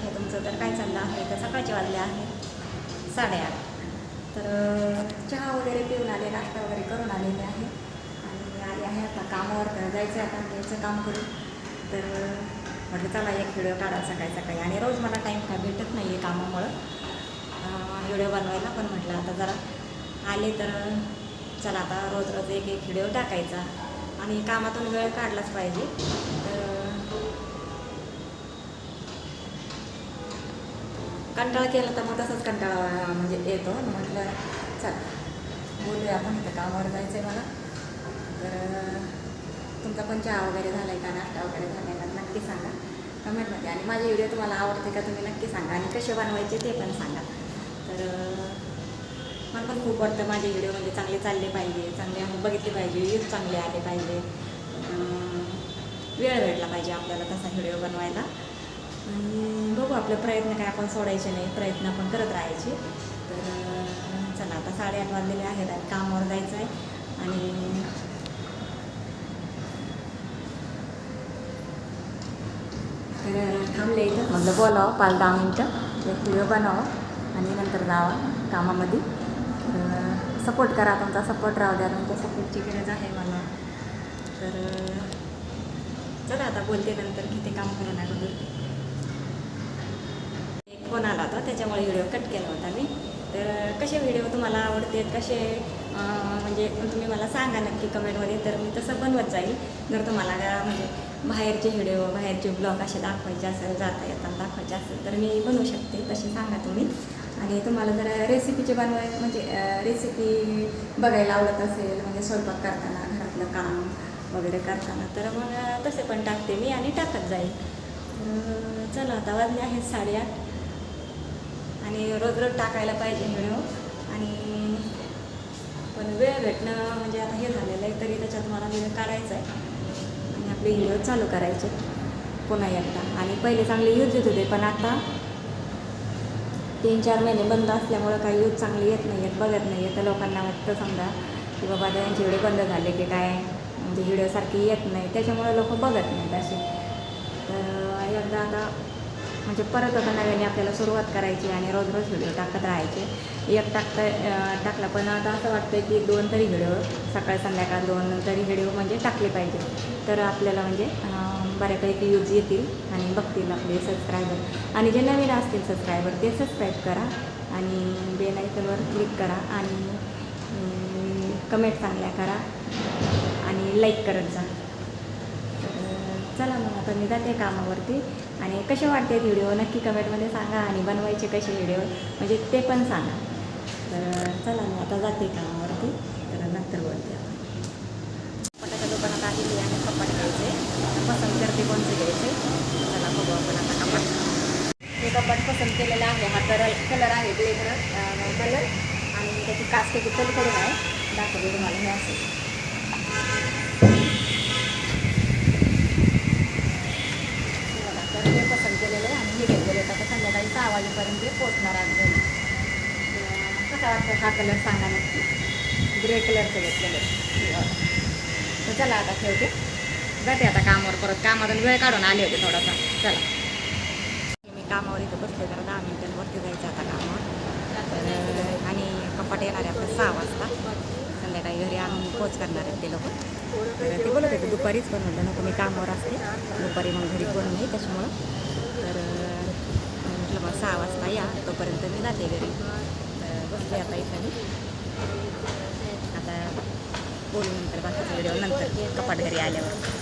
आहे तुमचं. तर काय चाललं आहे? तर सकाळचे वाजले आहे. साडेआठ. तर चहा वगैरे पिऊन आले नाश्ता वगैरे करून आलेले आहे. आणि आले आहे आता कामावर तर जायचं आहे आता घ्यायचं काम करू तर म्हटलं चला एक व्हिडिओ काढा सकाळी सकाळी. आणि रोज मला टाईम काय भेटत नाही आहे कामामुळं व्हिडिओ बनवायला पण म्हटलं आता जरा आले तर चला आता रोज रोज एक एक व्हिडिओ टाकायचा. आणि कामातून वेळ काढलाच पाहिजे. कंटाळा केला तर मग तसंच कंटाळा म्हणजे येतो. मग म्हटलं चल बोलूया आपण इथं कामावर जायचं आहे मला. तर तुमचा पण चहा वगैरे झाला आहे का? नाश्ता वगैरे झाला आहे का? नक्की सांगा. कमेंटमध्ये आणि माझे व्हिडिओ तुम्हाला आवडते का तुम्ही नक्की सांगा आणि कसे बनवायचे ते पण सांगा. तर मला पण खूप वाटतं माझे व्हिडिओ म्हणजे चांगले चालले पाहिजे चांगले आम्ही बघितले पाहिजे व्ह्यूज चांगले आले पाहिजे. वेळ भेटला पाहिजे आपल्याला तसा व्हिडिओ बनवायला. आणि बघू आपले प्रयत्न काय आपण सोडायचे नाही प्रयत्न आपण करत राहायचे. तर चला आता साडेआठ वाजलेले आहेत आणि कामावर जायचं आहे आणि तर थांबले इथं. म्हटलं बोलावं पाच दहा मिनटं एक व्हिडिओ बनावं आणि नंतर जावा कामामध्ये. तर सपोर्ट करा तुमचा सपोर्ट राहू द्या तुमच्या सपोर्टची गरज आहे मला. तर चला आता बोलते नंतर किती काम करायला अगोदर फोन आला होता त्याच्यामुळे व्हिडिओ कट केला होता मी. तर कसे व्हिडिओ तुम्हाला आवडतात कसे म्हणजे तुम्ही मला सांगा नक्की कमेंटमध्ये तर मी तसं बनवत जाईल जर तुम्हाला म्हणजे बाहेरचे व्हिडिओ बाहेरचे ब्लॉग असे दाखवायचे असेल जाता येताना दाखवायचे असेल तर मी बनवू शकते. तसे सांगा तुम्ही. आणि तुम्हाला जर रेसिपीचे बनवाय म्हणजे रेसिपी बघायला आवडत असेल म्हणजे स्वयंपाक करताना घरातलं काम वगैरे करताना तर मग तसे पण टाकते मी आणि टाकत जाईल चला आता वाजले आहेत साडेआठ. आणि रोज रोज टाकायला पाहिजे व्हिडिओ हो. आणि पण वेळ भेटणं म्हणजे आता हे झालेलं आहे तरी त्याच्यात मला वेळ काढायचा आहे. आणि आपले व्हिडिओ चालू करायचे पुन्हा एकदा. आणि पहिले चांगले यूज येत होते पण आता तीन चार महिने बंद असल्यामुळं काही यूज चांगले येत नाही आहेत बघत नाही आहेत. तर लोकांना वाटतं समजा की बाबा त्यांचे व्हिडिओ बंद झाले की काय म्हणजे व्हिडिओसारखी येत नाही. त्याच्यामुळे लोक बघत नाहीत असे. तर एकदा आता म्हणजे परत आता नव्याने आपल्याला सुरुवात करायची आणि रोज रोज व्हिडिओ टाकत राहायचे. एक टाकता टाकला पण आता असं वाटतं की दोन तरी व्हिडिओ सकाळ संध्याकाळ दोन तरी व्हिडिओ म्हणजे टाकले पाहिजे. तर आपल्याला म्हणजे बऱ्यापैकी यूज येतील आणि बघतील आपले सबस्क्रायबर. आणि जे नवीन असतील सबस्क्रायबर ते सबस्क्राईब करा आणि बेल आयकनवर क्लिक करा आणि कमेंट चांगल्या करा आणि लाईक करत जा. चला मग आता मी जाते कामावरती. आणि कसे वाटते व्हिडिओ नक्की कमेंटमध्ये सांगा आणि बनवायचे कसे व्हिडिओ म्हणजे ते पण सांगा. तर चला मी आता जाते कामावरती. तर नंतर बोलते आपण. दुकानात आलेली आणि कपाट घ्यायचे. पसंत करते कोणते घ्यायचे. चला बघू आपण आता कपाट. हे कपाट पसंत केलेलं आहे. हा कलर कलर आहे ब्लेक कलर कलर आणि त्याची कास्ट किती करून आहे. दाखवते तुम्हाला हे असेल वाजेपर्यंत ते पोचणार आहात घरी. कसा वाटतं हा कलर सांगा नक्की? ग्रे कलरचं घेतलेलं तर चला आता ठेवते. जाते आता कामावर परत. कामातून वेळ काढून आले होते थोडासा. चला. मी कामावर इथं बसले तर दहा मिनिटांवरती जायचं आता कामावर. तर आणि कपाट येणार आहे आपलं सहा वाजता. संध्याकाळी घरी आणून पोच करणार आहेत ते लोक. तर ते बोलत होते दुपारीच पण नको मी कामावर असते. दुपारी मग घरी कोण नाही त्याच्यामुळं. तर म्हटलं मग सहा वाजता या तोपर्यंत मी जाते घरी तर बसले आता इथं मी आता बोलू नंतर बाकीचा व्हिडिओ नंतर कपाट घरी आल्यावर